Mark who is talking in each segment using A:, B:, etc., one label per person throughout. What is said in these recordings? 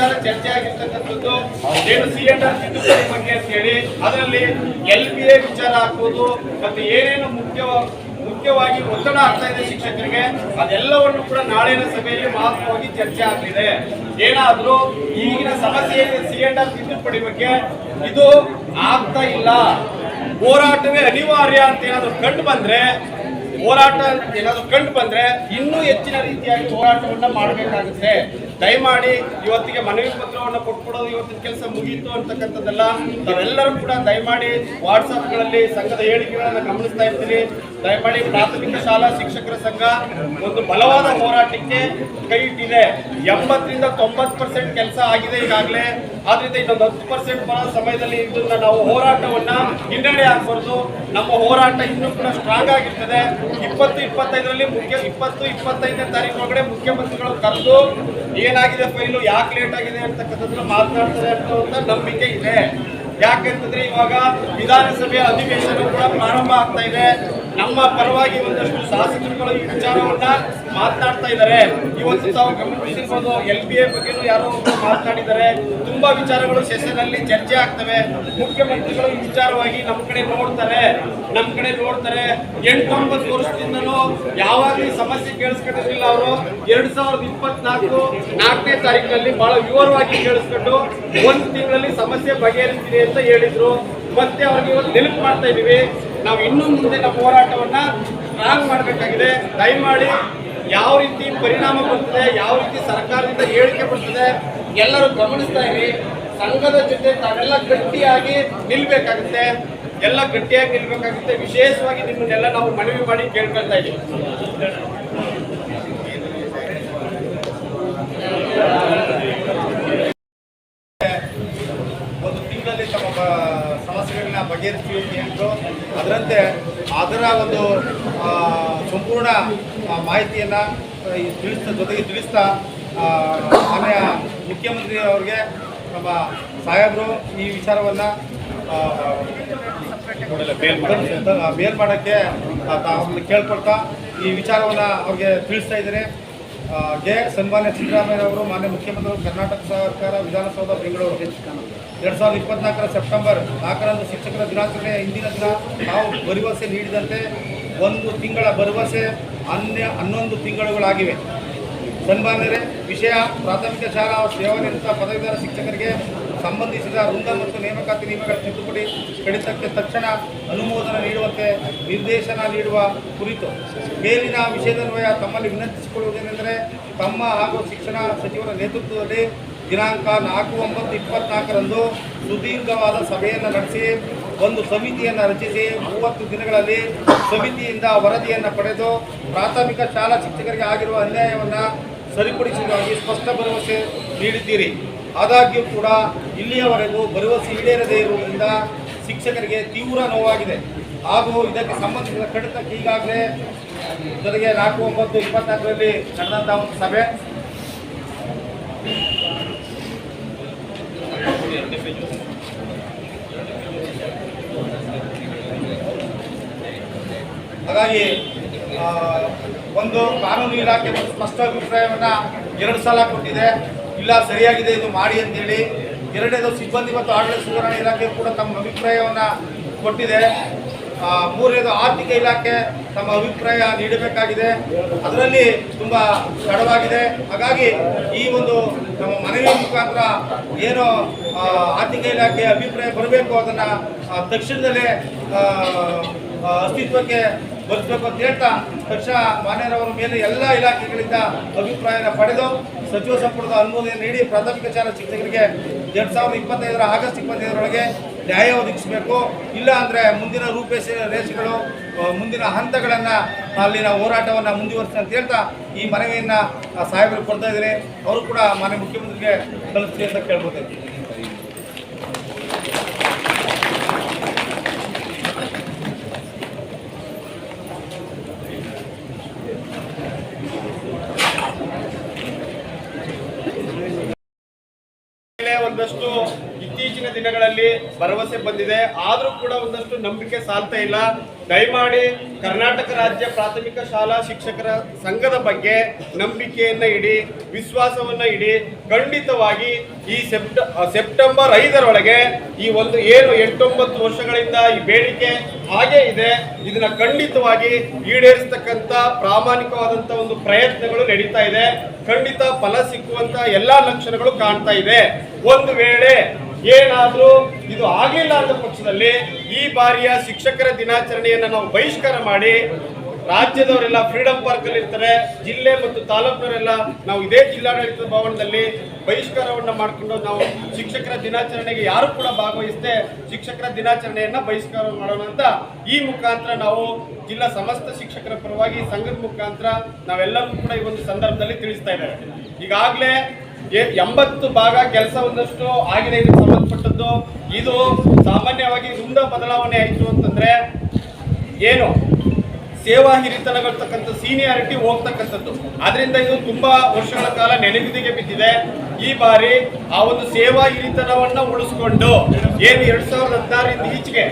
A: ವಿಚಾರ ಚರ್ಚೆ ಆಗಿರ್ತಕ್ಕಂಥದ್ದು ಏನು ಸಿ ಎನ್ ಆರ್ ತಿದ್ದುಪಡಿ ಬಗ್ಗೆ ಅಂತ ಹೇಳಿ, ಅದರಲ್ಲಿ ಎಲ್ ಬಿ ಎ ವಿಚಾರ ಆಗ್ಬೋದು ಮತ್ತೆ ಏನೇನು ಮುಖ್ಯ ಮುಖ್ಯವಾಗಿ ಒತ್ತಡ ಆಗ್ತಾ ಇದೆ ಶಿಕ್ಷಕರಿಗೆ, ಅದೆಲ್ಲವನ್ನು ಕೂಡ ನಾಳಿನ ಸಭೆಯಲ್ಲಿ ಮಹತ್ವವಾಗಿ ಚರ್ಚೆ ಆಗಲಿದೆ. ಏನಾದರೂ ಈಗಿನ ಸಮಸ್ಯೆ ಸಿ ಎನ್ ಆರ್ ತಿದ್ದುಪಡಿ ಬಗ್ಗೆ ಇದು ಆಗ್ತಾ ಇಲ್ಲ. ಹೋರಾಟವೇ ಅನಿವಾರ್ಯ ಅಂತ ಏನಾದರೂ ಕಂಡು ಬಂದ್ರೆ, ಹೋರಾಟ ಏನಾದರೂ ಕಂಡು ಬಂದ್ರೆ ಇನ್ನೂ ಹೆಚ್ಚಿನ ರೀತಿಯಾಗಿ ಹೋರಾಟವನ್ನ ಮಾಡಬೇಕಾಗುತ್ತೆ. ದಯಮಾಡಿ ಇವತ್ತಿಗೆ ಮನವಿ ಪತ್ರವನ್ನು ಕೊಟ್ಕೊಡೋದು ಇವತ್ತಿನ ಕೆಲಸ ಮುಗಿಯಿತು ಅಂತಕ್ಕಂಥದ್ದೆಲ್ಲ ನಾವೆಲ್ಲರೂ ಕೂಡ ದಯಮಾಡಿ ವಾಟ್ಸಪ್ಗಳಲ್ಲಿ ಸಂಘದ ಹೇಳಿಕೆಗಳನ್ನು ಗಮನಿಸ್ತಾ ಇರ್ತೀನಿ ದಯಮಾಡಿ ಪ್ರಾಥಮಿಕ ಶಾಲಾ ಶಿಕ್ಷಕರ ಸಂಘ ಒಂದು ಬಲವಾದ ಹೋರಾಟಕ್ಕೆ ಕೈ ಇಟ್ಟಿದೆ ಎಂಬತ್ತರಿಂದ ತೊಂಬತ್ತು ಪರ್ಸೆಂಟ್ ಕೆಲಸ ಆಗಿದೆ ಈಗಾಗಲೇ. ಆದ್ರಿಂದ ಇನ್ನೊಂದು ಹತ್ತು ಪರ್ಸೆಂಟ್ ಬರೋ ಸಮಯದಲ್ಲಿ ಇದನ್ನ ನಾವು ಹೋರಾಟವನ್ನ ಹಿನ್ನಡೆ ಆಗ್ಬಾರ್ದು. ನಮ್ಮ ಹೋರಾಟ ಇನ್ನೂ ಕೂಡ ಸ್ಟ್ರಾಂಗ್ ಆಗಿರ್ತದೆ. ಇಪ್ಪತ್ತು ಇಪ್ಪತ್ತೈದರಲ್ಲಿ ಮುಖ್ಯ ಇಪ್ಪತ್ತು ಇಪ್ಪತ್ತೈದನೇ ತಾರೀಕು ಒಳಗಡೆ ಮುಖ್ಯಮಂತ್ರಿಗಳು ಕರೆದು ಏನಾಗಿದೆ ಫೈಲು, ಯಾಕೆ ಲೇಟ್ ಆಗಿದೆ ಅಂತಕ್ಕಂಥದ್ದನ್ನ ಮಾತನಾಡ್ತಾರೆ ಅಂತ ನಂಬಿಕೆ ಇದೆ. ಯಾಕೆಂತಂದ್ರೆ ಇವಾಗ ವಿಧಾನಸಭೆ ಅಧಿವೇಶನ ಕೂಡ ಪ್ರಾರಂಭ ಆಗ್ತಾ ಇದೆ. ನಮ್ಮ ಪರವಾಗಿ ಒಂದಷ್ಟು ಶಾಸಕರುಗಳು ಈ ವಿಚಾರವನ್ನ ಮಾತನಾಡ್ತಾ ಇದ್ದಾರೆ. ಇವತ್ತು ತಾವು ಗಮನಿಸಿರ್ಬೋದು, ಎಲ್ ಪಿ ಎ ಬಗ್ಗೆ ಯಾರೋ ಮಾತನಾಡಿದ್ದಾರೆ. ತುಂಬಾ ವಿಚಾರಗಳು ಸೆಷನ್ ಅಲ್ಲಿ ಚರ್ಚೆ ಆಗ್ತವೆ. ಮುಖ್ಯಮಂತ್ರಿಗಳು ಈ ವಿಚಾರವಾಗಿ ನಮ್ಮ ಕಡೆ ನೋಡ್ತಾರೆ. ನಮ್ಮ ಕಡೆ ನೋಡ್ತಾರೆ. ಎಂಟೊಂಬತ್ತು ವರ್ಷದಿಂದಲೂ ಯಾವಾಗ ಈ ಸಮಸ್ಯೆ ಕೇಳಿಸ್ಕೊಂಡಿರ್ಲಿಲ್ಲ ಅವರು? ಎರಡ್ ಸಾವಿರದ ಇಪ್ಪತ್ನಾಲ್ಕು ನಾಲ್ಕನೇ ತಾರೀಕಿನಲ್ಲಿ ಬಹಳ ವಿವರವಾಗಿ ಕೇಳಿಸ್ಕೊಂಡು ಒಂದು ತಿಂಗಳಲ್ಲಿ ಸಮಸ್ಯೆ ಬಗೆಹರಿಸ್ತೀನಿ ಅಂತ ಹೇಳಿದ್ರು. ಮತ್ತೆ ಅವ್ರಿಗೆ ಇವತ್ತು ನೆನಪು ಮಾಡ್ತಾ ಇದೀವಿ ನಾವು ಇನ್ನೂ ಮುಂದೆ ನಮ್ಮ ಹೋರಾಟವನ್ನ ಸ್ಟ್ರಾಂಗ್ ಮಾಡಬೇಕಾಗಿದೆ. ದಯಮಾಡಿ ಯಾವ ರೀತಿ ಪರಿಣಾಮ ಬರ್ತದೆ, ಯಾವ ರೀತಿ ಸರ್ಕಾರದಿಂದ ಹೇಳಿಕೆ ಬರ್ತದೆ, ಎಲ್ಲರೂ ಗಮನಿಸ್ತಾ ಇರಿ. ಸಂಘದ ಜೊತೆ ತಾವೆಲ್ಲ ಗಟ್ಟಿಯಾಗಿ ನಿಲ್ಬೇಕಾಗುತ್ತೆ. ಎಲ್ಲ ಗಟ್ಟಿಯಾಗಿ ನಿಲ್ಬೇಕಾಗುತ್ತೆ. ವಿಶೇಷವಾಗಿ ನಿಮ್ಮನ್ನೆಲ್ಲ ನಾವು ಮನವಿ ಮಾಡಿ ಕೇಳ್ಕೊಳ್ತಾ ಇದ್ದೀವಿ ಒಂದು ತಿಂಗಳಲ್ಲಿ ತಮ್ಮ ಬ- ಬಗೆಹರಿಸ್ತೀವಿ ಅಂತ ಅದರಂತೆ ಅದರ ಒಂದು ಸಂಪೂರ್ಣ ಮಾಹಿತಿಯನ್ನು ತಿಳಿಸ್ತಾ ಜೊತೆಗೆ ತಿಳಿಸ್ತಾ ಮಾನ್ಯ ಮುಖ್ಯಮಂತ್ರಿ ಅವರಿಗೆ ನಮ್ಮ ಸಾಹೇಬರು ಈ ವಿಚಾರವನ್ನು ಮೇಲ್ ಮಾಡೋಕ್ಕೆ. ಅವ್ರನ್ನ ಕೇಳ್ಕೊಳ್ತಾ ಈ ವಿಚಾರವನ್ನು ಅವ್ರಿಗೆ ತಿಳಿಸ್ತಾ ಇದ್ದಾರೆ ಗೆ ಸನ್ಮಾನ್ಯ ಸಿದ್ದರಾಮಯ್ಯ ಅವರು ಮಾನ್ಯ ಮುಖ್ಯಮಂತ್ರಿಗಳು ಕರ್ನಾಟಕ ಸರ್ಕಾರ ವಿಧಾನಸೌಧ ಬೆಂಗಳೂರು. ಎರಡ್ ಸಾವಿರದ ಇಪ್ಪತ್ನಾಲ್ಕರ ಸೆಪ್ಟೆಂಬರ್ ನಾಲ್ಕರಂದು ಶಿಕ್ಷಕರ ದಿನಾಚರಣೆ ಹಿಂದಿನ ದಿನ ನಾವು ಭರವಸೆ ನೀಡಿದಂತೆ ಒಂದು ತಿಂಗಳ ಭರವಸೆ ಅನ್ಯ ಹನ್ನೊಂದು ತಿಂಗಳುಗಳಾಗಿವೆ. ಸನ್ಮಾನ್ಯರೇ, ವಿಷಯ ಪ್ರಾಥಮಿಕ ಶಾಲಾ ಸೇವಾನಿರತ ಪದವೀಧರ ಶಿಕ್ಷಕರಿಗೆ ಸಂಬಂಧಿಸಿದ ವೃಂದ ಮತ್ತು ನೇಮಕಾತಿ ನಿಯಮಗಳ ತಿದ್ದುಪಡಿ ಕಡಿತಕ್ಕೆ ತಕ್ಷಣ ಅನುಮೋದನೆ ನೀಡುವಂತೆ ನಿರ್ದೇಶನ ನೀಡುವ ಕುರಿತು ಮೇಲಿನ ವಿಷಯದನ್ವಯ ತಮ್ಮಲ್ಲಿ ವಿನಂತಿಸಿಕೊಳ್ಳುವುದೇನೆಂದರೆ ತಮ್ಮ ಹಾಗೂ ಶಿಕ್ಷಣ ಸಚಿವರ ನೇತೃತ್ವದಲ್ಲಿ ದಿನಾಂಕ ನಾಲ್ಕು ಒಂಬತ್ತು ಇಪ್ಪತ್ನಾಲ್ಕರಂದು ಸುದೀರ್ಘವಾದ ಸಭೆಯನ್ನು ನಡೆಸಿ, ಒಂದು ಸಮಿತಿಯನ್ನು ರಚಿಸಿ, ಮೂವತ್ತು ದಿನಗಳಲ್ಲಿ ಸಮಿತಿಯಿಂದ ವರದಿಯನ್ನು ಪಡೆದು ಪ್ರಾಥಮಿಕ ಶಾಲಾ ಶಿಕ್ಷಕರಿಗೆ ಆಗಿರುವ ಅನ್ಯಾಯವನ್ನು ಸರಿಪಡಿಸುವುದಾಗಿ ಸ್ಪಷ್ಟ ಭರವಸೆ ನೀಡಿದ್ದೀರಿ. ಆದಾಗ್ಯೂ ಕೂಡ ಇಲ್ಲಿಯವರೆಗೂ ಭರವಸೆ ಈಡೇರದೇ ಇರುವುದರಿಂದ ಶಿಕ್ಷಕರಿಗೆ ತೀವ್ರ ನೋವಾಗಿದೆ. ಹಾಗೂ ಇದಕ್ಕೆ ಸಂಬಂಧಿಸಿದ ಕಡಿತಕ್ಕೆ ಈಗಾಗಲೇ, ಜೊತೆಗೆ ನಾಲ್ಕು ಒಂಬತ್ತು ಇಪ್ಪತ್ನಾಲ್ಕರಲ್ಲಿ ನಡೆದಂಥ ಒಂದು ಸಭೆ. ಹಾಗಾಗಿ ಒಂದು ಕಾನೂನು ಇಲಾಖೆ ಒಂದು ಸ್ಪಷ್ಟ ಅಭಿಪ್ರಾಯವನ್ನ ಎರಡು ಸಲ ಕೊಟ್ಟಿದೆ. ಇಲ್ಲ, ಸರಿಯಾಗಿದೆ, ಇದು ಮಾಡಿ ಅಂತೇಳಿ ಎರಡನೇದು ಸಿಬ್ಬಂದಿ ಮತ್ತು ಆಡಳಿತ ಸುಧಾರಣಾ ಇಲಾಖೆ ಕೂಡ ತಮ್ಮ ಅಭಿಪ್ರಾಯವನ್ನ ಕೊಟ್ಟಿದೆ. ಮೂರನೇದು ಆರ್ಥಿಕ ಇಲಾಖೆ ತಮ್ಮ ಅಭಿಪ್ರಾಯ ನೀಡಬೇಕಾಗಿದೆ. ಅದರಲ್ಲಿ ತುಂಬ ತಡವಾಗಿದೆ. ಹಾಗಾಗಿ ಈ ಒಂದು ನಮ್ಮ ಮನವಿ ಮುಖಾಂತರ ಏನು ಆರ್ಥಿಕ ಇಲಾಖೆ ಅಭಿಪ್ರಾಯ ಬರಬೇಕು ಅದನ್ನು ತಕ್ಷಣದಲ್ಲೇ ಅಸ್ತಿತ್ವಕ್ಕೆ ಬರೆಸಬೇಕು ಅಂತ ಹೇಳ್ತಾ ತಕ್ಷಣ ಮಾನ್ಯರವರ ಮೇಲೆ ಎಲ್ಲ ಇಲಾಖೆಗಳಿಂದ ಅಭಿಪ್ರಾಯನ ಪಡೆದು ಸಚಿವ ಸಂಪುಟದ ಅನುಮೋದನೆ ನೀಡಿ ಪ್ರಾಥಮಿಕ ಶಾಲಾ ಶಿಕ್ಷಕರಿಗೆ ಎರಡು ಸಾವಿರದ ಇಪ್ಪತ್ತೈದರ ಆಗಸ್ಟ್ ಇಪ್ಪತ್ತೈದರೊಳಗೆ ನ್ಯಾಯ ಒದಗಿಸಬೇಕು. ಇಲ್ಲ ಅಂದರೆ ಮುಂದಿನ ರೂಪೇಶ ರೇಸ್ಗಳು ಮುಂದಿನ ಹಂತಗಳನ್ನು ಅಲ್ಲಿನ ಹೋರಾಟವನ್ನು ಮುಂದುವರಿಸಿ ಅಂತ ಹೇಳ್ತಾ ಈ ಮನವಿಯನ್ನು ಸಾಹೇಬರು ಕೊಡ್ತಾ ಇದ್ದಾರೆ. ಅವರು ಕೂಡ ಮಾನ್ಯ ಮುಖ್ಯಮಂತ್ರಿಗೆ ಕಳಿಸ್ತೀವಿ ಅಂತ ಮೇಲೆ ಒಂದಷ್ಟು ದಿನಗಳಲ್ಲಿ ಭರವಸೆ ಬಂದಿದೆ. ಆದರೂ ಕೂಡ ಒಂದಷ್ಟು ನಂಬಿಕೆ ಸಾಲ್ತಾ ಇಲ್ಲ. ದಯಮಾಡಿ ಕರ್ನಾಟಕ ರಾಜ್ಯ ಪ್ರಾಥಮಿಕ ಶಾಲಾ ಶಿಕ್ಷಕರ ಸಂಘದ ಬಗ್ಗೆ ನಂಬಿಕೆಯನ್ನ ಇಡಿ, ವಿಶ್ವಾಸವನ್ನ ಇಡಿ. ಖಂಡಿತವಾಗಿ ಈ ಸೆಪ್ಟ ಸೆಪ್ಟೆಂಬರ್ ಐದರೊಳಗೆ ಈ ಒಂದು ಏನು ಎಂಟೊಂಬತ್ತು ವರ್ಷಗಳಿಂದ ಈ ಬೇಡಿಕೆ ಹಾಗೆ ಇದೆ. ಇದನ್ನ ಖಂಡಿತವಾಗಿ ಈಡೇರಿಸತಕ್ಕಂಥ ಪ್ರಾಮಾಣಿಕವಾದಂತ ಒಂದು ಪ್ರಯತ್ನಗಳು ನಡೀತಾ ಇದೆ. ಖಂಡಿತ ಫಲ ಸಿಕ್ಕುವಂತ ಎಲ್ಲಾ ಲಕ್ಷಣಗಳು ಕಾಣ್ತಾ ಇದೆ. ಒಂದು ವೇಳೆ ಏನಾದ್ರೂ ಇದು ಆಗಿಲ್ಲ ಅಂತ ಪಕ್ಷದಲ್ಲಿ ಈ ಬಾರಿಯ ಶಿಕ್ಷಕರ ದಿನಾಚರಣೆಯನ್ನು ನಾವು ಬಹಿಷ್ಕಾರ ಮಾಡಿ ರಾಜ್ಯದವರೆಲ್ಲ ಫ್ರೀಡಂ ಪಾರ್ಕ್ ಅಲ್ಲಿ ಇರ್ತಾರೆ ಜಿಲ್ಲೆ ಮತ್ತು ತಾಲೂಕಿನವರೆಲ್ಲ ನಾವು ಇದೇ ಜಿಲ್ಲಾಡಳಿತ ಭವನದಲ್ಲಿ ಬಹಿಷ್ಕಾರವನ್ನು ಮಾಡಿಕೊಂಡು ನಾವು ಶಿಕ್ಷಕರ ದಿನಾಚರಣೆಗೆ ಯಾರು ಕೂಡ ಭಾಗವಹಿಸದೆ ಶಿಕ್ಷಕರ ದಿನಾಚರಣೆಯನ್ನ ಬಹಿಷ್ಕಾರ ಮಾಡೋಣ ಅಂತ ಈ ಮುಖಾಂತರ ನಾವು ಜಿಲ್ಲಾ ಸಮಸ್ತ ಶಿಕ್ಷಕರ ಪರವಾಗಿ ಸಂಘದ ಮುಖಾಂತರ ನಾವೆಲ್ಲರೂ ಕೂಡ ಈ ಒಂದು ಸಂದರ್ಭದಲ್ಲಿ ತಿಳಿಸ್ತಾ ಇದ್ದಾರೆ ಈಗಾಗಲೇ ಎಂಬತ್ತು ಭಾಗ ಕೆಲಸ ಒಂದಷ್ಟು ಆಗಿದೆ. ಇದಕ್ಕೆ ಸಂಬಂಧಪಟ್ಟದ್ದು. ಇದು ಸಾಮಾನ್ಯವಾಗಿ ಮುಂದ ಬದಲಾವಣೆ ಆಯಿತು ಅಂತಂದ್ರೆ ಏನು? ಸೇವಾ ಹಿರಿತನಗಳಿರ್ತಕ್ಕಂಥ ಸೀನಿಯಾರಿಟಿ ಹೋಗ್ತಕ್ಕಂಥದ್ದು. ಆದ್ರಿಂದ ಇದು ತುಂಬಾ ವರ್ಷಗಳ ಕಾಲ ನೆನೆಗುದಿಗೆ ಬಿದ್ದಿದೆ. ಈ ಬಾರಿ ಆ ಒಂದು ಸೇವಾ ಹಿರಿತನವನ್ನ ಉಳಿಸ್ಕೊಂಡು ಏನು ಎರಡ್ ಸಾವಿರದ ಹದಿನಾರರಿಂದ ಈಚೆಗೆ?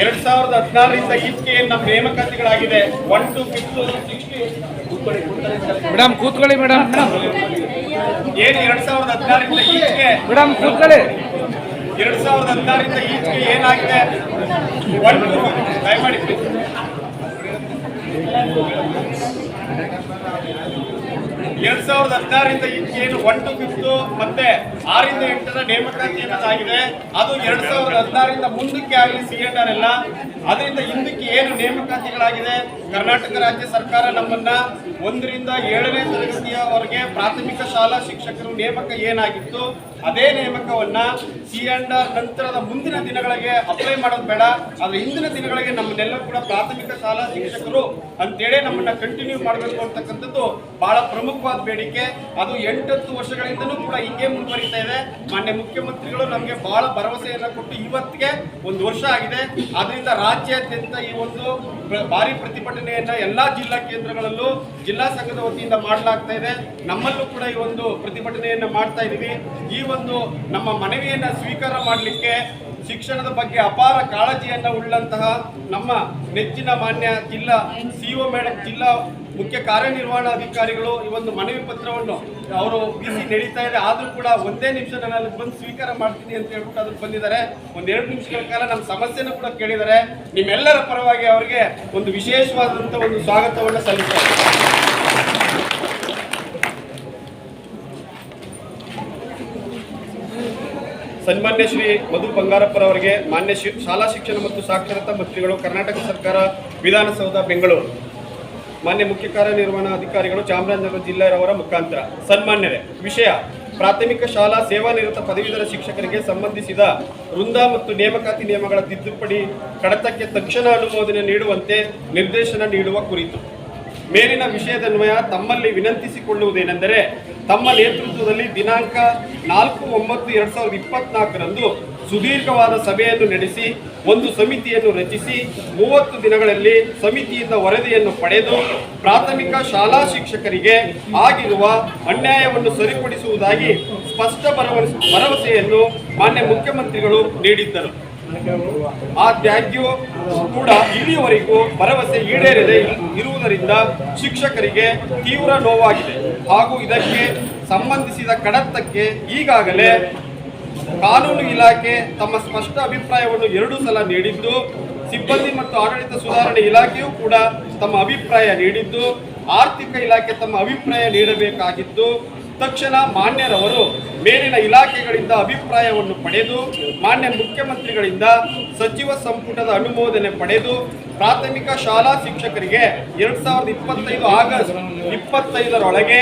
A: ಎರಡ್ ಸಾವಿರದ ಹದಿನಾರರಿಂದ ಈಚೆಗೆ ನೇಮಕಾತಿಗಳಾಗಿದೆ one two fifth sixty
B: madam ಕೂತ್ಕೊಳ್ಳಿ ಮೇಡಮ್
A: ಏನು ಎರಡ್ ಸಾವಿರದ ಹದಿನಾರರಿಂದ ಈಚೆಗೆ
B: ಮೇಡಮ್ ಕೂತ್ಕೊಳ್ಳಿ
A: ಎರಡ್ ಸಾವಿರದ ಹದಿನಾರರಿಂದ ಈಚೆಗೆ ಏನಾಗಿದೆ ಒನ್ ಟು ದಯಮಾಡಿ. ಎರಡ್ ಸಾವಿರದ ಹದಿನಾರರಿಂದ ಈಚೆಗೆ ಏನು ಒನ್ ಟು ಫಿಫ್ತ್ ಮತ್ತೆ ಆರಿಂದ ಎಂಟರ ನೇಮಕಾತಿ ಏನದಾಗಿದೆ ಅದು ಎರಡ್ ಸಾವಿರದ ಹದಿನಾರರಿಂದ ಮುಂದಕ್ಕೆ ಆಗಲಿ ಸಿ ಎನ್ ಆರ್ ಎಲ್ಲ. ಅದರಿಂದ ಹಿಂದಕ್ಕೆ ಏನು ನೇಮಕಾತಿಗಳಾಗಿದೆ? ಕರ್ನಾಟಕ ರಾಜ್ಯ ಸರ್ಕಾರ ನಮ್ಮನ್ನ ಒಂದರಿಂದ ಏಳನೇ ತರಗತಿಯವರೆಗೆ ಪ್ರಾಥಮಿಕ ಶಾಲಾ ಶಿಕ್ಷಕರು ನೇಮಕ ಏನಾಗಿತ್ತು, ಅದೇ ನೇಮಕವನ್ನ ಸಿ ಅಂಡ್ ನಂತರದ ಮುಂದಿನ ದಿನಗಳಿಗೆ ಅಪ್ಲೈ ಮಾಡೋದು ಬೇಡ. ಆದ್ರೆ ಹಿಂದಿನ ದಿನಗಳಿಗೆ ನಮ್ಮನ್ನೆಲ್ಲ ಕೂಡ ಪ್ರಾಥಮಿಕ ಶಾಲಾ ಶಿಕ್ಷಕರು ಅಂತೇಳಿ ನಮ್ಮನ್ನ ಕಂಟಿನ್ಯೂ ಮಾಡಬೇಕು ಅಂತಕ್ಕಂಥದ್ದು ಬಹಳ ಪ್ರಮುಖವಾದ ಬೇಡಿಕೆ. ಅದು ಎಂಟತ್ತು ವರ್ಷಗಳಿಂದಲೂ ಕೂಡ ಹಿಂಗೆ ಮುಂದುವರಿತಾ ಇದೆ. ಮಾನ್ಯ ಮುಖ್ಯಮಂತ್ರಿಗಳು ನಮಗೆ ಬಹಳ ಭರವಸೆಯನ್ನು ಕೊಟ್ಟು ಇವತ್ತಿಗೆ ಒಂದು ವರ್ಷ ಆಗಿದೆ. ಆದ್ರಿಂದ ರಾಜ್ಯಾದ್ಯಂತ ಈ ಒಂದು ಭಾರಿ ಭಾರಿ ಪ್ರತಿಭಟನೆಯನ್ನ ಎಲ್ಲಾ ಜಿಲ್ಲಾ ಕೇಂದ್ರಗಳಲ್ಲೂ ಜಿಲ್ಲಾ ಸಂಘದ ವತಿಯಿಂದ ಮಾಡಲಾಗ್ತಾ ಇದೆ. ನಮ್ಮಲ್ಲೂ ಕೂಡ ಈ ಒಂದು ಪ್ರತಿಭಟನೆಯನ್ನ ಮಾಡ್ತಾ ಇದೀವಿ. ಈ ಒಂದು ನಮ್ಮ ಮನವಿಯನ್ನ ಸ್ವೀಕಾರ ಮಾಡಲಿಕ್ಕೆ ಶಿಕ್ಷಣದ ಬಗ್ಗೆ ಅಪಾರ ಕಾಳಜಿಯನ್ನ ಉಳ್ಳಂತಹ ನಮ್ಮ ನೆಚ್ಚಿನ ಮಾನ್ಯ ಜಿಲ್ಲಾ ಸಿಒ ಮೇಡಮ್ ಜಿಲ್ಲಾ ಮುಖ್ಯ ಕಾರ್ಯನಿರ್ವಹಣಾಧಿಕಾರಿಗಳು ಈ ಒಂದು ಮನವಿ ಪತ್ರವನ್ನು ಅವರು ಬಿಸಿ ನಡೀತಾ ಇದೆ. ಆದರೂ ಕೂಡ ಒಂದೇ ನಿಮಿಷ ನಾನು ಬಂದು ಸ್ವೀಕಾರ ಮಾಡ್ತೀನಿ ಅಂತ ಹೇಳ್ಬಿಟ್ಟು ಅದಕ್ಕೆ ಬಂದಿದ್ದಾರೆ. ಒಂದೆರಡು ನಿಮಿಷಗಳ ಕಾಲ ನಮ್ಮ ಸಮಸ್ಯೆನ ಕೂಡ ಕೇಳಿದ್ದಾರೆ. ನಿಮ್ಮೆಲ್ಲರ ಪರವಾಗಿ ಅವರಿಗೆ ಒಂದು ವಿಶೇಷವಾದಂಥ ಒಂದು ಸ್ವಾಗತವನ್ನು ಸಲ್ಲಿಸ್ತಾರೆ ಸನ್ಮಾನ್ಯ ಶ್ರೀ ಮಧು ಬಂಗಾರಪ್ಪರವರಿಗೆ ಮಾನ್ಯ ಶಾಲಾ ಶಿಕ್ಷಣ ಮತ್ತು ಸಾಕ್ಷರತಾ ಮಂತ್ರಿಗಳು, ಕರ್ನಾಟಕ ಸರ್ಕಾರ, ವಿಧಾನಸೌಧ, ಬೆಂಗಳೂರು. ಮಾನ್ಯ ಮುಖ್ಯ ಕಾರ್ಯನಿರ್ವಹಣಾಧಿಕಾರಿಗಳು ಚಾಮರಾಜನಗರ ಜಿಲ್ಲೆಯವರ ಮುಖಾಂತರ. ಸನ್ಮಾನ್ಯರೇ, ವಿಷಯ. ಪ್ರಾಥಮಿಕ ಶಾಲಾ ಸೇವಾನಿರತ ಪದವೀಧರ ಶಿಕ್ಷಕರಿಗೆ ಸಂಬಂಧಿಸಿದ ವೃಂದ ಮತ್ತು ನೇಮಕಾತಿ ನಿಯಮಗಳ ತಿದ್ದುಪಡಿ ಕಡತಕ್ಕೆ ತಕ್ಷಣ ಅನುಮೋದನೆ ನೀಡುವಂತೆ ನಿರ್ದೇಶನ ನೀಡುವ ಕುರಿತು. ಮೇಲಿನ ವಿಷಯದನ್ವಯ ತಮ್ಮಲ್ಲಿ ವಿನಂತಿಸಿಕೊಳ್ಳುವುದೇನೆಂದರೆ, ತಮ್ಮ ನೇತೃತ್ವದಲ್ಲಿ ದಿನಾಂಕ ನಾಲ್ಕು ಒಂಬತ್ತು ಎರಡು ಸಾವಿರದ ಇಪ್ಪತ್ನಾಲ್ಕರಂದು ಸುದೀರ್ಘವಾದ ಸಭೆಯನ್ನು ನಡೆಸಿ, ಒಂದು ಸಮಿತಿಯನ್ನು ರಚಿಸಿ, ಮೂವತ್ತು ದಿನಗಳಲ್ಲಿ ಸಮಿತಿಯಿಂದ ವರದಿಯನ್ನು ಪಡೆದು, ಪ್ರಾಥಮಿಕ ಶಾಲಾ ಶಿಕ್ಷಕರಿಗೆ ಆಗಿರುವ ಅನ್ಯಾಯವನ್ನು ಸರಿಪಡಿಸುವುದಾಗಿ ಸ್ಪಷ್ಟ ಭರವಸೆ, ಭರವಸೆಯನ್ನು ಮಾನ್ಯ ಮುಖ್ಯಮಂತ್ರಿಗಳು ನೀಡಿದ್ದರು. ಆದಾಗ್ಯೂ ಕೂಡ ಇಲ್ಲಿಯವರೆಗೂ ಭರವಸೆ ಈಡೇರದೆ ಇರುವುದರಿಂದ ಶಿಕ್ಷಕರಿಗೆ ತೀವ್ರ ನೋವಾಗಿದೆ. ಹಾಗೂ ಇದಕ್ಕೆ ಸಂಬಂಧಿಸಿದ ಕಡತಕ್ಕೆ ಈಗಾಗಲೇ ಕಾನೂನು ಇಲಾಖೆ ತಮ್ಮ ಸ್ಪಷ್ಟ ಅಭಿಪ್ರಾಯವನ್ನು ಎರಡು ಸಲ ನೀಡಿದ್ದು, ಸಿಬ್ಬಂದಿ ಮತ್ತು ಆಡಳಿತ ಸುಧಾರಣೆ ಇಲಾಖೆಯೂ ಕೂಡ ತಮ್ಮ ಅಭಿಪ್ರಾಯ ನೀಡಿದ್ದು, ಆರ್ಥಿಕ ಇಲಾಖೆ ತಮ್ಮ ಅಭಿಪ್ರಾಯ ನೀಡಬೇಕಾಗಿತ್ತು. ತಕ್ಷಣ ಮಾನ್ಯರವರು ಮೇಲಿನ ಇಲಾಖೆಗಳಿಂದ ಅಭಿಪ್ರಾಯವನ್ನು ಪಡೆದು, ಮಾನ್ಯ ಮುಖ್ಯಮಂತ್ರಿಗಳಿಂದ ಸಚಿವ ಸಂಪುಟದ ಅನುಮೋದನೆ ಪಡೆದು, ಪ್ರಾಥಮಿಕ ಶಾಲಾ ಶಿಕ್ಷಕರಿಗೆ ಎರಡ್ ಸಾವಿರದ ಇಪ್ಪತ್ತೈದು ಆಗಸ್ಟ್ ಇಪ್ಪತ್ತೈದರೊಳಗೆ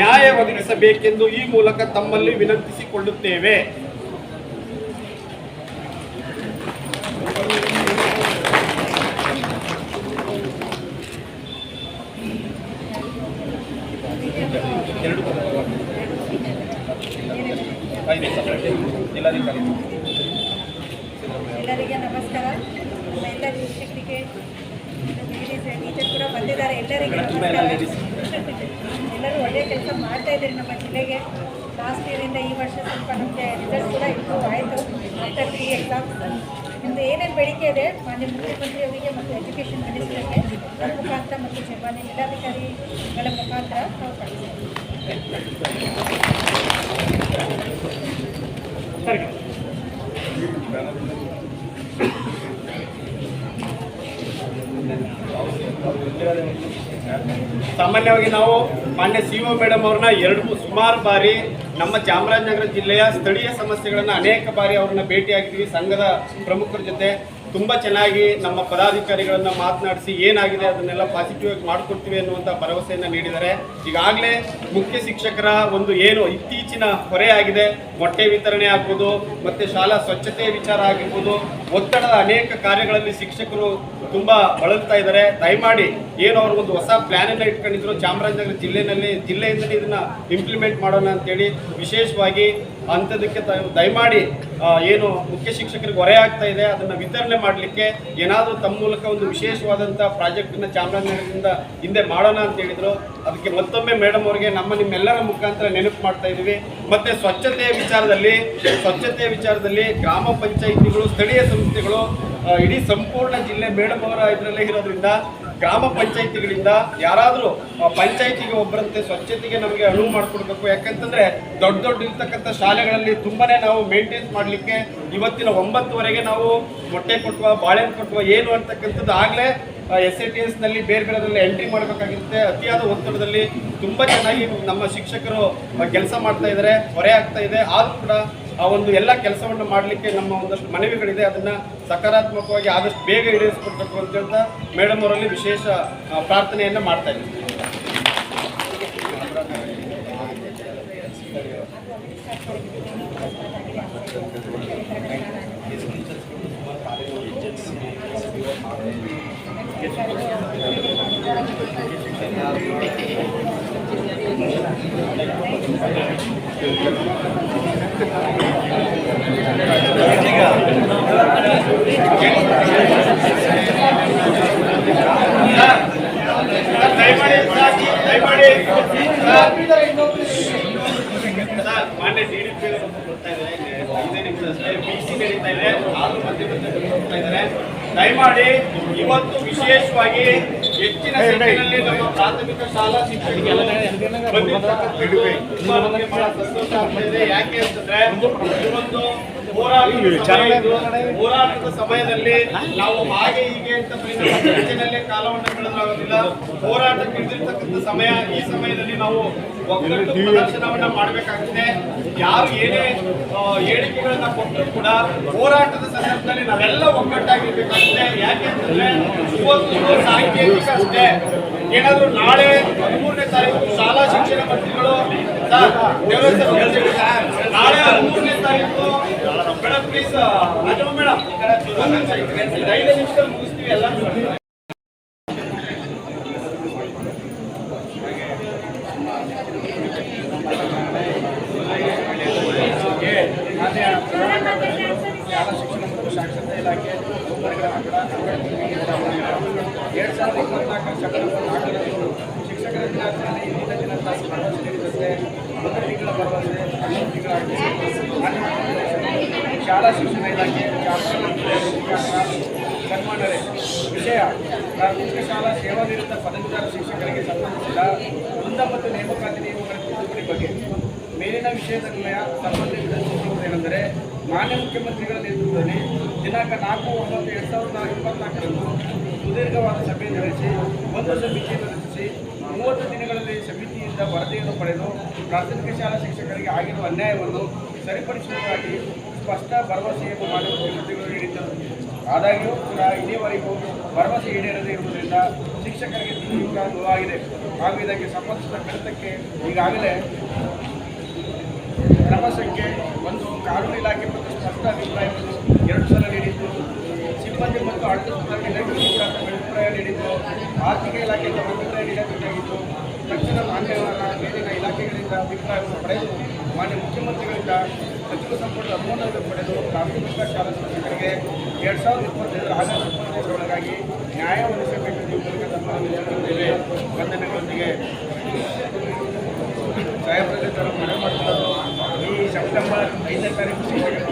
A: ನ್ಯಾಯ ಒದಗಿಸಬೇಕೆಂದು ಈ ಮೂಲಕ ತಮ್ಮಲ್ಲಿ ವಿನಂತಿಸಿಕೊಳ್ಳುತ್ತೇವೆ ಜಿಲ್ಲಾಧಿಕಾರಿ
C: ಎಲ್ಲರಿಗೆ ನಮಸ್ಕಾರ ನಮ್ಮ ಎಲ್ಲ ಶಿಕ್ಷಕರಿಗೆ ಲೇಡೀಸ್ ಟೀಚರ್ ಕೂಡ ಬಂದಿದ್ದಾರೆ. ಎಲ್ಲರಿಗೆ ಎಲ್ಲರೂ ಒಳ್ಳೆಯ ಕೆಲಸ ಮಾಡ್ತಾ ಇದ್ದಾರೆ ನಮ್ಮ ಜಿಲ್ಲೆಗೆ. ಲಾಸ್ಟ್ ಇಯರಿಂದ ಈ ವರ್ಷ ಸ್ವಲ್ಪ ನಮಗೆ ರಿಸಲ್ಟ್ ಕೂಡ ಇಂಪ್ರೂವ್ ಆಯಿತು. ಆಫ್ಟರ್ ತ್ರೀ ಎಕ್ಸಾಮ್ಸ್ ನಿಮ್ದು ಏನೇನು ಬೇಡಿಕೆ ಇದೆ? ಮಾನ್ಯ ಮುಖ್ಯಮಂತ್ರಿ ಅವರಿಗೆ ಮತ್ತು ಎಜುಕೇಷನ್ ಮಿನಿಸ್ಟರ್ಗೆ ಅವರ ಮುಖಾಂತರ ಮತ್ತು ಮಾನ್ಯ ಜಿಲ್ಲಾಧಿಕಾರಿಗಳ ಮುಖಾಂತರ ನಾವು ಕಳಿಸ್ತೀವಿ
A: ಸಾಮಾನ್ಯವಾಗಿ ನಾವು ಮಾನ್ಯ ಸಿ ಒ ಮೇಡಮ್ ಅವ್ರನ್ನ ಎರಡು ಸುಮಾರು ಬಾರಿ ನಮ್ಮ ಚಾಮರಾಜನಗರ ಜಿಲ್ಲೆಯ ಸ್ಥಳೀಯ ಸಮಸ್ಯೆಗಳನ್ನು ಅನೇಕ ಬಾರಿ ಅವ್ರನ್ನ ಭೇಟಿಯಾಗಿದ್ದೀವಿ ಸಂಘದ ಪ್ರಮುಖರ ಜೊತೆ ತುಂಬ ಚೆನ್ನಾಗಿ ನಮ್ಮ ಪದಾಧಿಕಾರಿಗಳನ್ನ ಮಾತನಾಡಿಸಿ ಏನಾಗಿದೆ ಅದನ್ನೆಲ್ಲ ಪಾಸಿಟಿವ್ ಆಗಿ ಮಾಡಿಕೊಡ್ತೀವಿ ಅನ್ನುವಂಥ ಭರವಸೆಯನ್ನು ನೀಡಿದ್ದಾರೆ. ಈಗಾಗಲೇ ಮುಖ್ಯ ಶಿಕ್ಷಕರ ಒಂದು ಏನು ಇತ್ತೀಚಿನ ಹೊರೆ ಆಗಿದೆ ಮೊಟ್ಟೆ ವಿತರಣೆ ಆಗ್ಬೋದು, ಮತ್ತು ಶಾಲಾ ಸ್ವಚ್ಛತೆ ವಿಚಾರ ಆಗಿರ್ಬೋದು, ಒತ್ತಡದ ಅನೇಕ ಕಾರ್ಯಗಳಲ್ಲಿ ಶಿಕ್ಷಕರು ತುಂಬ ಬಳಲ್ತಾ ಇದ್ದಾರೆ. ದಯಮಾಡಿ ಏನು ಅವರು ಒಂದು ಹೊಸ ಪ್ಲ್ಯಾನೆಲ್ಲ ಇಟ್ಕೊಂಡಿದ್ರು. ಚಾಮರಾಜನಗರ ಜಿಲ್ಲೆನಲ್ಲಿ, ಜಿಲ್ಲೆಯಿಂದಲೇ ಇದನ್ನ ಇಂಪ್ಲಿಮೆಂಟ್ ಮಾಡೋಣ ಅಂತೇಳಿ ವಿಶೇಷವಾಗಿ ಅಂಥದಕ್ಕೆ ದಯಮಾಡಿ ಏನು ಮುಖ್ಯ ಶಿಕ್ಷಕರಿಗೆ ಹೊರೆ ಆಗ್ತಾ ಇದೆ. ಅದನ್ನು ವಿತರಣೆ ಮಾಡಲಿಕ್ಕೆ ಏನಾದರೂ ತಮ್ಮ ಮೂಲಕ ಒಂದು ವಿಶೇಷವಾದಂಥ ಪ್ರಾಜೆಕ್ಟನ್ನು ಚಾಮರಾಜನಗರದಿಂದ ಹಿಂದೆ ಮಾಡೋಣ ಅಂತ ಹೇಳಿದ್ರು. ಅದಕ್ಕೆ ಮತ್ತೊಮ್ಮೆ ಮೇಡಮ್ ಅವರಿಗೆ ನಮ್ಮ ನಿಮ್ಮೆಲ್ಲರ ಮುಖಾಂತರ ನೆನಪು ಮಾಡ್ತಾ ಇದ್ದೀವಿ. ಮತ್ತು ಸ್ವಚ್ಛತೆಯ ವಿಚಾರದಲ್ಲಿ ಸ್ವಚ್ಛತೆಯ ವಿಚಾರದಲ್ಲಿ ಗ್ರಾಮ ಪಂಚಾಯಿತಿಗಳು, ಸ್ಥಳೀಯ ಸಂಸ್ಥೆಗಳು ಇಡೀ ಸಂಪೂರ್ಣ ಜಿಲ್ಲೆ ಮೇಡಮ್ ಅವರ ಇದರಲ್ಲೇ ಇರೋದ್ರಿಂದ ಗ್ರಾಮ ಪಂಚಾಯಿತಿಗಳಿಂದ ಯಾರಾದರೂ ಪಂಚಾಯಿತಿಗೆ ಒಬ್ಬರಂತೆ ಸ್ವಚ್ಛತೆಗೆ ನಮಗೆ ಅನುವು ಮಾಡಿಕೊಡ್ಬೇಕು. ಯಾಕಂತಂದ್ರೆ ದೊಡ್ಡ ದೊಡ್ಡ ಇರ್ತಕ್ಕಂಥ ಶಾಲೆಗಳಲ್ಲಿ ತುಂಬಾ ನಾವು ಮೇಂಟೈನ್ಸ್ ಮಾಡಲಿಕ್ಕೆ ಇವತ್ತಿನ ಒಂಬತ್ತುವರೆಗೆ ನಾವು ಮೊಟ್ಟೆ ಕೊಟ್ಟುವ ಬಾಳೆಹಣ್ಣು ಕೊಟ್ಟುವ ಏನು ಅಂತಕ್ಕಂಥದ್ದು ಆಗಲೇ ಎಸ್ ಎ ಟಿ ಎಸ್ನಲ್ಲಿ ಬೇರೆ ಬೇರೆದರಲ್ಲಿ ಎಂಟ್ರಿ ಮಾಡಬೇಕಾಗಿರುತ್ತೆ. ಅತಿಯಾದ ಒತ್ತಡದಲ್ಲಿ ತುಂಬ ಚೆನ್ನಾಗಿ ನಮ್ಮ ಶಿಕ್ಷಕರು ಕೆಲಸ ಮಾಡ್ತಾ ಇದ್ದಾರೆ ಹೊರೆ ಆಗ್ತಾ ಇದೆ. ಆದರೂ ಕೂಡ ಆ ಒಂದು ಎಲ್ಲ ಕೆಲಸವನ್ನು ಮಾಡಲಿಕ್ಕೆ ನಮ್ಮ ಒಂದಷ್ಟು ಮನವಿಗಳಿದೆ. ಅದನ್ನು ಸಕಾರಾತ್ಮಕವಾಗಿ ಆದಷ್ಟು ಬೇಗ ಈಡೇರಿಸ್ಕೊಡ್ಬೇಕು ಅಂತ ಹೇಳ್ತಾ ಮೇಡಮ್ ಅವರಲ್ಲಿ ವಿಶೇಷ ಪ್ರಾರ್ಥನೆಯನ್ನು ಮಾಡ್ತಾ ಇದ್ದೀವಿ ದಯಮಾಡಿ ಸರ್, ದಯಮಾಡಿ ಸರ್, ಮಾನ್ಯ ಅಷ್ಟೇ. ಬಿ ಸಿ ನಡೀತಾ ಇದೆ. ಆದ್ರೂ ಮಧ್ಯೆ ಮಧ್ಯೆ ಇದ್ದಾರೆ. ದಯಮಾಡಿ ಇವತ್ತು ವಿಶೇಷವಾಗಿ ಹೆಚ್ಚಿನ ಸಂಖ್ಯೆಯಲ್ಲಿ ನಮ್ಮ ಪ್ರಾಥಮಿಕ ಶಾಲಾ ಶಿಕ್ಷಕರಿಗೆ ಯಾಕೆ ಅಂತಂದ್ರೆ ಇವತ್ತು ಹೋರಾಟದ ಸಮಯದಲ್ಲಿ ನಾವು ಹಾಗೆ ಹೀಗೆ ಅಂತ ಕಾಲವನ್ನು ಕಳೆದ್ರಾಗೋದಿಲ್ಲ. ಹೋರಾಟಕ್ಕೆ ಸಮಯ ಈ ಸಮಯದಲ್ಲಿ ನಾವು ಪ್ರದರ್ಶನವನ್ನ ಮಾಡಬೇಕಾಗ್ತದೆ. ಯಾರು ಏನೇ ಹೇಳಿಕೆಗಳನ್ನ ಕೊಟ್ಟರು ಕೂಡ ಹೋರಾಟದ ಸಂದರ್ಭದಲ್ಲಿ ನಾವೆಲ್ಲ ಒಗ್ಗಟ್ಟಾಗಿರ್ಬೇಕಾಗುತ್ತೆ ಯಾಕೆ ಅಂತಂದ್ರೆ ಇವತ್ತು ಸಾಂಕೇತಿಕ ಅಷ್ಟೇ. ಏನಾದ್ರು ನಾಳೆ ಹದಿಮೂರನೇ ತಾರೀಕು ಶಾಲಾ ಶಿಕ್ಷಣ ಮಂತ್ರಿಗಳು. ನಾಳೆ ಹದಿಮೂರನೇ ತಾರೀಕು ಮೇಡಮ್ ಪ್ಲೀಸ್ ಮೇಡಮ್ ಐದು ನಿಮಿಷ ಮುಗಿಸ್ತೀವಿ ಎಲ್ಲ
D: ಶಾಲಾ ಶಿಕ್ಷಣ ಮತ್ತು ಸಾಕ್ಷರತಾ ಇಲಾಖೆ ಗುಲ್ಬರ್ಗ ನಗರ ಎರಡು ಸಾವಿರದ ಇಪ್ಪತ್ನಾಲ್ಕರ ಸೆಪ್ಟೆಂಬರ್ ನಾಲ್ಕರಂದು ಶಿಕ್ಷಕರ ದಿನಾಚರಣೆ ಇಂದಿನ ದಿನ ತಾವು ಭರವಸೆ ನೀಡಿದಂತೆ ಒಂದು ತಿಂಗಳ ಭರವಸೆ ಹನ್ನೊಂದು ತಿಂಗಳಾಗಿದೆ ಶಾಲಾ ಶಿಕ್ಷಣ ಇಲಾಖೆ ಸನ್ಮಾನರೇ ವಿಷಯ, ಪ್ರಾಥಮಿಕ ಶಾಲಾ ಸೇವಾ ನಿರತ ಶಿಕ್ಷಕರಿಗೆ ಸಂಬಂಧಿಸಿದ ವೃಂದ ಮತ್ತು ನೇಮಕಾತಿ ನಿಯಮಗಳ ತಿದ್ದುಪಡಿ ಬಗ್ಗೆ ಮೇಲಿನ ವಿಷಯದನ್ವಯ ಸಂಬಂಧಿಸಿದ ಸೂಚಿಸುವುದೇನೆಂದರೆ ಮಾನ್ಯ ಮುಖ್ಯಮಂತ್ರಿಗಳ ನೇತೃತ್ವದಲ್ಲಿ ದಿನಾಂಕ ನಾಲ್ಕು ಒಂಬತ್ತು ಎರಡು ಸಾವಿರದ ಇಪ್ಪತ್ನಾಲ್ಕರಂದು ಸುದೀರ್ಘವಾದ ಸಭೆ ನಡೆಸಿ, ಒಂದು ಸಮಿತಿಯನ್ನು ರಚಿಸಿ ಮೂವತ್ತು ದಿನಗಳಲ್ಲಿ ಸಮಿತಿಯಿಂದ ವರದಿಯನ್ನು ಪಡೆದು ಪ್ರಾಥಮಿಕ ಶಾಲಾ ಶಿಕ್ಷಕರಿಗೆ ಆಗಿರುವ ಅನ್ಯಾಯವನ್ನು ಸರಿಪಡಿಸುವುದಾಗಿ ಸ್ಪಷ್ಟ ಭರವಸೆಯನ್ನು ಮಾನ್ಯ ಮುಖ್ಯಮಂತ್ರಿಗಳು ನೀಡಿದ್ದರು. ಆದಾಗ್ಯೂ ಕೂಡ ಇಲ್ಲಿವರೆಗೂ ಭರವಸೆ ಈಡೇರದೇ ಇರುವುದರಿಂದ ಶಿಕ್ಷಕರಿಗೆ ತೀವ್ರ ನೋವಾಗಿದೆ. ಹಾಗೂ ಇದಕ್ಕೆ ಸಂಬಂಧಿಸಿದ ಕಡಿತಕ್ಕೆ ಈಗಾಗಲೇ ಕ್ರಮ ಸಂಖ್ಯೆ ಒಂದು ಕಾನೂನು ಇಲಾಖೆ ಮತ್ತು ಸ್ಪಷ್ಟ ಅಭಿಪ್ರಾಯವನ್ನು ಎರಡು ಸಲ ನೀಡಿದ್ದು ಸಿಬ್ಬಂದಿ ಮತ್ತು ಆಡಳಿತ ಇಲಾಖೆ ಅಭಿಪ್ರಾಯ ನೀಡಿದ್ದು ಆರ್ಥಿಕ ಇಲಾಖೆ ತಕ್ಷಣ ಮಾನ್ಯವರ ಮೇಲಿನ ಇಲಾಖೆಗಳಿಂದ ಅಭಿಪ್ರಾಯವನ್ನು ಪಡೆದು, ಮಾನ್ಯ ಮುಖ್ಯಮಂತ್ರಿಗಳಿಂದ ಸಚಿವ ಸಂಪುಟದ ಅನುಮೋದನೆ ಪಡೆದು ಪ್ರಾಥಮಿಕ ಶಾಲಾ ಶಿಕ್ಷಕರಿಗೆ ಎರಡು ಸಾವಿರದ ಇಪ್ಪತ್ತೈದರ ಆಗಸ್ಟ್ ಇಪ್ಪತ್ತೈದರೊಳಗಾಗಿ ನ್ಯಾಯ ಒದಗಿಸಬೇಕೆಂದು ಈ ಮೂಲಕ ತಮ್ಮನ್ನು ವಿನಂತಿಸುತ್ತೇವೆ ವಂದನೆಗಳೊಂದಿಗೆ. ಸಾಹೇಬರ ತಮ್ಮ ನಾವು ಮನವಿ ಮಾಡ್ಕೊಳ್ಳೋದು ಈ ಸೆಪ್ಟೆಂಬರ್ ಐದನೇ ತಾರೀಕು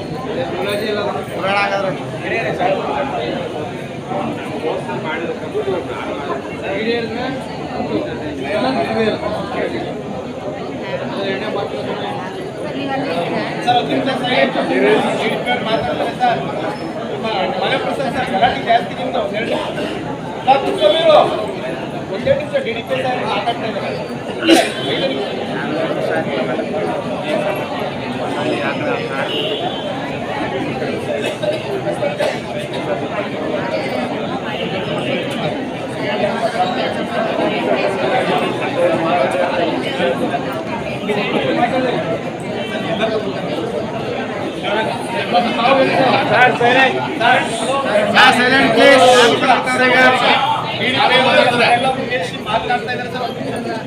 A: ಮನೆ ಪ್ರಸಾದ್ ಸರ್ ಗಲಾಟೆ ಜಾಸ್ತಿ ನಿಮ್ದು ಒಂದು ಎರಡು ನಿಮಿಷ. ಸರ್ ಕುತ್ಕೊಬಿರು ಒಂದೇ ನಿಮಿಷ ಡಿ ಡಿ ಪಿ ಸರ್ ಮಾತಾಡ್ತಾ ಇದ್ದಾರೆ ಐದು ನಿಮಿಷ. Sir silent sir
E: silent please
A: ಎಲ್ಲ ಉದ್ದೇಶಿಸಿ ಮಾತನಾಡ್ತಾ ಇದ್ದಾರೆ ಸರ್ ಒಂದು ನಿಮಿಷ.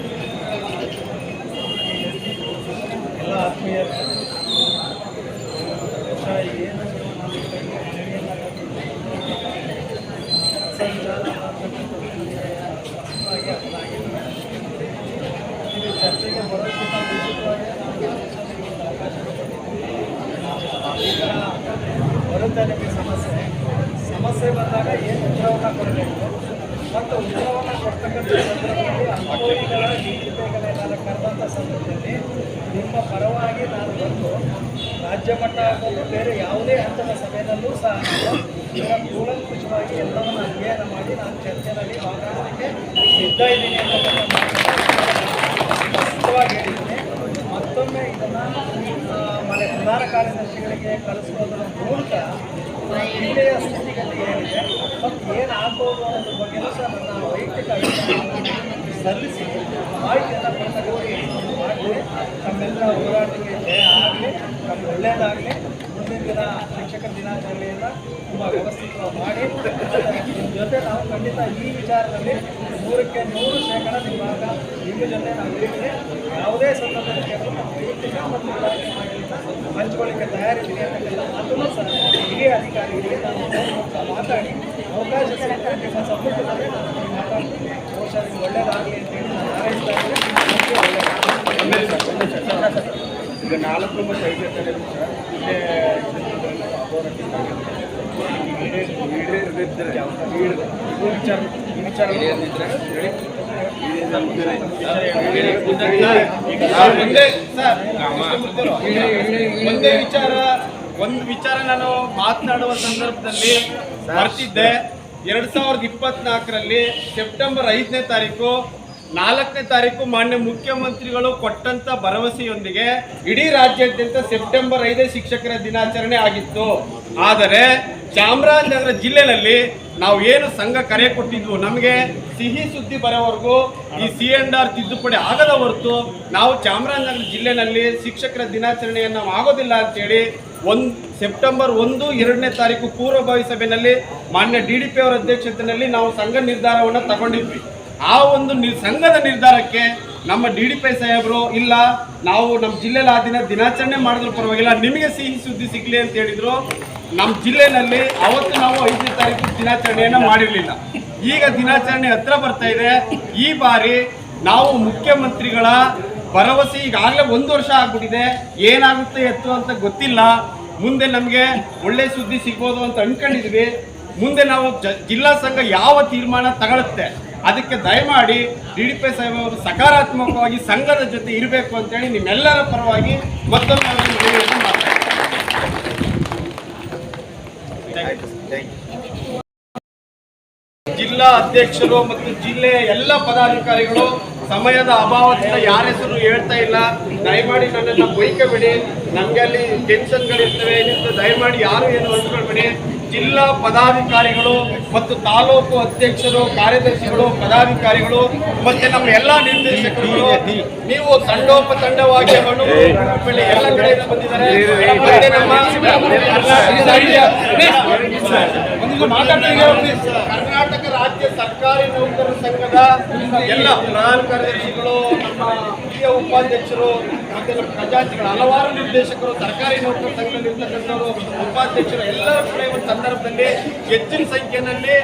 F: ಬರುತ್ತೆ ನಿಮಗೆ ಸಮಸ್ಯೆ ಸಮಸ್ಯೆ ಬಂದಾಗ ಏನು ಉತ್ತರವನ್ನು ಕೊಡಬೇಕು ಮತ್ತು ಉತ್ತರವನ್ನು ಕೊಡ್ತಕ್ಕಂಥ ಸಂದರ್ಭದಲ್ಲಿ ಅನುಭವಿಗಳ ನೀತಿಗಳೇನಾದ್ರು ಕರೆದಂಥ ಸಂದರ್ಭದಲ್ಲಿ ನಿಮ್ಮ ಪರವಾಗಿ ನಾನು ಬಂದು ರಾಜ್ಯ ಮಟ್ಟ ಆಗ್ಬೋದು ಬೇರೆ ಯಾವುದೇ ಹಂತದ ಸಭೆಯಲ್ಲೂ ಸಹ ನಾನು ಇದರ ಕೂಲಂಕುಷವಾಗಿ ಎಲ್ಲವನ್ನು ಅಧ್ಯಯನ ಮಾಡಿ ನಾನು ಚರ್ಚೆಯಲ್ಲಿ ಭಾಗವಹಿಸಲಿಕ್ಕೆ ಸಿದ್ಧ ಇದ್ದೀನಿ ಅನ್ನೋದನ್ನು ಸ್ಪಷ್ಟವಾಗಿ ಹೇಳಿದ್ದೀನಿ ಮತ್ತೊಮ್ಮೆ ಇದನ್ನು ಮನೆ ಪ್ರಧಾನ ಕಾರ್ಯದರ್ಶಿಗಳಿಗೆ ಕಳಿಸುವುದರ ಮೂಲಕ ಜಿಲ್ಲೆಯ ಸ್ಥಿತಿಗತಿ ಏನಿದೆ, ಮತ್ತು ಏನು ಆಗ್ಬೋದು ಅನ್ನೋದ್ರ ಬಗ್ಗೆಯೂ ಸಹ ನನ್ನ ವೈಯಕ್ತಿಕ ಸಲ್ಲಿಸಿ ಮಾಹಿತಿಯನ್ನು ಕೊಡ್ತಕ್ಕಂಥ ಮಾಡಲಿ ತಮ್ಮೆಲ್ಲರ ಹೋರಾಟಕ್ಕೆ ಜಯ ಆಗಲಿ ತಮ್ಗೆ ಒಳ್ಳೆಯದಾಗಲಿ ಮುಂದಿನ ದಿನ ಶಿಕ್ಷಕರ ದಿನಾಚರಣೆಯನ್ನು ತುಂಬ ವ್ಯವಸ್ಥಿತವಾಗಿ ಮಾಡಿ. ಜೊತೆ ನಾವು ಖಂಡಿತ ಈ ವಿಚಾರದಲ್ಲಿ ನೂರಕ್ಕೆ ನೂರು ಶೇಕಡ ನಿಮ್ಮಾಗ ನಿಮ್ಮ ಜೊತೆ ನಾವು ಇದ್ದೀವಿ ಯಾವುದೇ ಸಂದರ್ಭದಲ್ಲಿ ಕೇವಲ ನಮ್ಮ ವೈಯಕ್ತಿಕ ಹಂಚ್ಕೊಳ್ಳಿಕ್ಕೆ ತಯಾರಿದ್ದೀವಿ ಅಂತಕ್ಕಂಥ ಮಾತನ್ನು ಸಹ ಹಿರಿಯ ಅಧಿಕಾರಿಗಳಿಗೆ ನಾನು ಮಾತಾಡಿ ಅವಕಾಶ ಸಿಗುತ್ತೆ ನಿಮ್ಮ ಸಮ್ಮುಖದಲ್ಲಿ ನಾನು ಮಾತಾಡ್ತೀನಿ ಬಹುಶಃ ನಿಮ್ಗೆ ಒಳ್ಳೆಯದಾಗಲಿ ಅಂತೇಳಿ ನಾನು ಹಾರೈಸ್ತಾ ಇದ್ದೀನಿ
A: ಈಗ ನಾಲ್ಕು ಮತ್ತು ಐದು ಯಾವ ಇಲ್ಲೇ ಒಂದೇ ಸರ್ ಒಂದೇ ವಿಚಾರ ಒಂದು ವಿಚಾರ ನಾನು ಮಾತನಾಡುವ ಸಂದರ್ಭದಲ್ಲಿ ಬರ್ತಿದ್ದೆ. ಎರಡ್ ಸಾವಿರದ ಇಪ್ಪತ್ನಾಲ್ಕರಲ್ಲಿ ಸೆಪ್ಟೆಂಬರ್ ಐದನೇ ತಾರೀಕು ನಾಲ್ಕನೇ ತಾರೀಕು ಮಾನ್ಯ ಮುಖ್ಯಮಂತ್ರಿಗಳು ಕೊಟ್ಟಂತ ಭರವಸೆಯೊಂದಿಗೆ ಇಡೀ ರಾಜ್ಯಾದ್ಯಂತ ಸೆಪ್ಟೆಂಬರ್ ಐದೇ ಶಿಕ್ಷಕರ ದಿನಾಚರಣೆ ಆಗಿತ್ತು. ಆದರೆ ಚಾಮರಾಜನಗರ ಜಿಲ್ಲೆಯಲ್ಲಿ ನಾವು ಏನು ಸಂಘ ಕರೆ ಕೊಟ್ಟಿದ್ವು, ನಮಗೆ ಸಿಹಿ ಸುದ್ದಿ ಬರೋವರೆಗೂ ಈ ಸಿ ಅಂಡ್ ಆರ್ ತಿದ್ದುಪಡಿ ಆಗದ ಹೊರತು ನಾವು ಚಾಮರಾಜನಗರ ಜಿಲ್ಲೆಯಲ್ಲಿ ಶಿಕ್ಷಕರ ದಿನಾಚರಣೆಯನ್ನು ನಾವು ಆಗೋದಿಲ್ಲ ಅಂತೇಳಿ ಒಂದು ಸೆಪ್ಟೆಂಬರ್ ಒಂದು, ಎರಡನೇ ತಾರೀಕು ಪೂರ್ವಭಾವಿ ಸಭೆಯಲ್ಲಿ ಮಾನ್ಯ ಡಿ ಡಿ ಪಿ ಅವರ ಅಧ್ಯಕ್ಷತೆಯಲ್ಲಿ ನಾವು ಸಂಘ ನಿರ್ಧಾರವನ್ನು ತಗೊಂಡಿದ್ವಿ. ಆ ಒಂದು ನಿರ್ ಸಂಘದ ನಿರ್ಧಾರಕ್ಕೆ ನಮ್ಮ ಡಿ ಡಿ ಪಿ ಸಾಹೇಬರು, ಇಲ್ಲ, ನಾವು ನಮ್ಮ ಜಿಲ್ಲೆಯಲ್ಲಿ ಆ ದಿನ ದಿನಾಚರಣೆ ಮಾಡಿದ್ರು ಪರವಾಗಿಲ್ಲ, ನಿಮಗೆ ಸಿಹಿ ಸುದ್ದಿ ಸಿಗಲಿ ಅಂತ ಹೇಳಿದ್ರು. ನಮ್ಮ ಜಿಲ್ಲೆಯಲ್ಲಿ ಅವತ್ತು ನಾವು ಐದನೇ ತಾರೀಕು ದಿನಾಚರಣೆಯನ್ನು ಮಾಡಿರಲಿಲ್ಲ. ಈಗ ದಿನಾಚರಣೆ ಹತ್ರ ಬರ್ತಾ ಇದೆ. ಈ ಬಾರಿ ನಾವು ಮುಖ್ಯಮಂತ್ರಿಗಳ ಭರವಸೆ ಈಗಾಗಲೇ ಒಂದು ವರ್ಷ ಆಗ್ಬಿಟ್ಟಿದೆ. ಏನಾಗುತ್ತೆ ಎತ್ತು ಅಂತ ಗೊತ್ತಿಲ್ಲ. ಮುಂದೆ ನಮಗೆ ಒಳ್ಳೆ ಸುದ್ದಿ ಸಿಗ್ಬೋದು ಅಂತ ಅಂದ್ಕೊಂಡಿದ್ವಿ ಮುಂದೆ ನಾವು ಜಿಲ್ಲಾ ಸಂಘ ಯಾವ ತೀರ್ಮಾನ ತಗೊಳುತ್ತೆ? ಅದಕ್ಕೆ ದಯಮಾಡಿ ಡಿ ಡಿ ಪಿ ಸಾಹೇಬ್ ಅವರು ಸಕಾರಾತ್ಮಕವಾಗಿ ಸಂಘದ ಜೊತೆ ಇರಬೇಕು ಅಂತೇಳಿ ನಿಮ್ಮೆಲ್ಲರ ಪರವಾಗಿ ಮತ್ತೊಮ್ಮೆ ಜಿಲ್ಲಾ ಅಧ್ಯಕ್ಷರು ಮತ್ತು ಜಿಲ್ಲೆಯ ಎಲ್ಲ ಪದಾಧಿಕಾರಿಗಳು ಸಮಯದ ಅಭಾವದಿಂದ ಯಾರ ಹೆಸರು ಹೇಳ್ತಾ ಇಲ್ಲ. ದಯಮಾಡಿ ನನ್ನನ್ನು ಬೈಕಬೇಡಿ. ನಮಗೆ ಅಲ್ಲಿ ಟೆನ್ಷನ್ಗಳಿರ್ತವೆ. ಏನಿರ್ತದೆ ದಯಮಾಡಿ ಯಾರು ಏನು ಅನ್ಕೊಳ್ಬೇಡಿ. ಜಿಲ್ಲಾ ಪದಾಧಿಕಾರಿಗಳು ಮತ್ತು ತಾಲೂಕು ಅಧ್ಯಕ್ಷರು ಕಾರ್ಯದರ್ಶಿಗಳು ಪದಾಧಿಕಾರಿಗಳು ಮತ್ತೆ ನಮ್ಮ ಎಲ್ಲ ನಿರ್ದೇಶಕರು ನೀವು ತಂಡೋಪತಂಡವಾಗಿ ಎಲ್ಲ ಕಡೆಯಿಂದ ಬಂದಿದ್ದಾರೆ ರಾಜ್ಯ ಸರ್ಕಾರಿ ನೌಕರರ ಸಂಘದ ಎಲ್ಲ ಪ್ರಧಾನ ಕಾರ್ಯದರ್ಶಿಗಳು, ನಮ್ಮ ಹಿರಿಯ ಉಪಾಧ್ಯಕ್ಷರು, ಮತ್ತೆ ನಮ್ಮ ಖಜಾಂಚಿಗಳು ಹಲವಾರು ನಿರ್ದೇಶಕರು, ಸರ್ಕಾರಿ ನೌಕರರ ಸಂಘದಲ್ಲಿ ಇರ್ತಕ್ಕಂಥವರು, ಉಪಾಧ್ಯಕ್ಷರು ಎಲ್ಲರ ಕೂಡ ಒಂದು ಸಂದರ್ಭದಲ್ಲಿ ಹೆಚ್ಚಿನ ಸಂಖ್ಯೆಯಲ್ಲಿ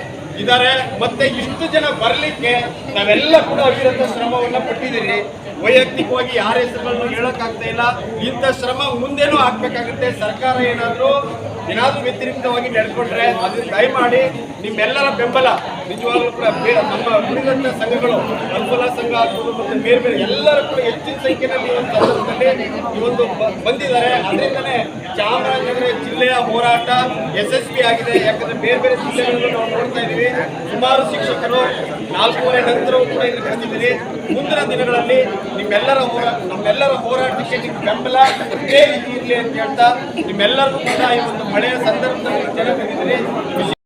A: ಇದ್ದಾರೆ. ಮತ್ತೆ ಇಷ್ಟು ಜನ ಬರಲಿಕ್ಕೆ ನಾವೆಲ್ಲ ಕೂಡ ಅವಿರತ ಶ್ರಮವನ್ನ ಪಟ್ಟಿದ್ದೀರಿ. ವೈಯಕ್ತಿಕವಾಗಿ ಯಾರ ಹೆಸರುಗಳನ್ನು ಹೇಳೋಕ್ಕಾಗ್ತಾ ಇಲ್ಲ. ಇಂಥ ಶ್ರಮ ಮುಂದೇನೂ ಹಾಕ್ಬೇಕಾಗುತ್ತೆ ಸರ್ಕಾರ ಏನಾದರೂ ಏನಾದರೂ ವ್ಯತಿರಿಕ್ತವಾಗಿ ನಡ್ಕೊಂಡ್ರೆ ಅದನ್ನು ದಯಮಾಡಿ ನಿಮ್ಮೆಲ್ಲರ ಬೆಂಬಲ ನಿಜವಾಗ್ಲೂ ಕೂಡ ನಮ್ಮ ಉಳಿದಂತ ಸಂಘಗಳು, ಅನುಕೂಲ ಸಂಘ ಆಗ್ಬೋದು ಮತ್ತು ಬೇರೆ ಬೇರೆ ಎಲ್ಲರೂ ಕೂಡ ಹೆಚ್ಚಿನ ಸಂಖ್ಯೆಯಲ್ಲಿ ಒಂದು ಸಂದರ್ಭದಲ್ಲಿ ಈ ಒಂದು ಬಂದಿದ್ದಾರೆ. ಅದರಿಂದಲೇ ಚಾಮರಾಜನಗರ ಜಿಲ್ಲೆಯ ಹೋರಾಟ ಯಶಸ್ವಿ ಆಗಿದೆ. ಯಾಕಂದ್ರೆ ಬೇರೆ ಬೇರೆ ಜಿಲ್ಲೆಗಳನ್ನು ನಾವು ನೋಡ್ತಾ ಇದ್ದೀವಿ. ಸುಮಾರು ಶಿಕ್ಷಕರು, ನಾಲ್ಕೂವರೆ ನಂತರವೂ ಕೂಡ ಇಲ್ಲಿ ಬಂದಿದ್ದೀರಿ ಮುಂದಿನ ದಿನಗಳಲ್ಲಿ ನಿಮ್ಮೆಲ್ಲರ ಹೋರಾಟ ನಮ್ಮೆಲ್ಲರ ಹೋರಾಟಕ್ಕೆ ನಿಮ್ಮ ಬೆಂಬಲ ಇದೇ ರೀತಿ ಇರಲಿ ಅಂತ ಹೇಳ್ತಾ ನಿಮ್ಮೆಲ್ಲರೂ ಕೂಡ ಈ ಒಂದು ಮಳೆಯ ಸಂದರ್ಭದಲ್ಲಿ ಜನ ಬಂದಿದ್ದೀರಿ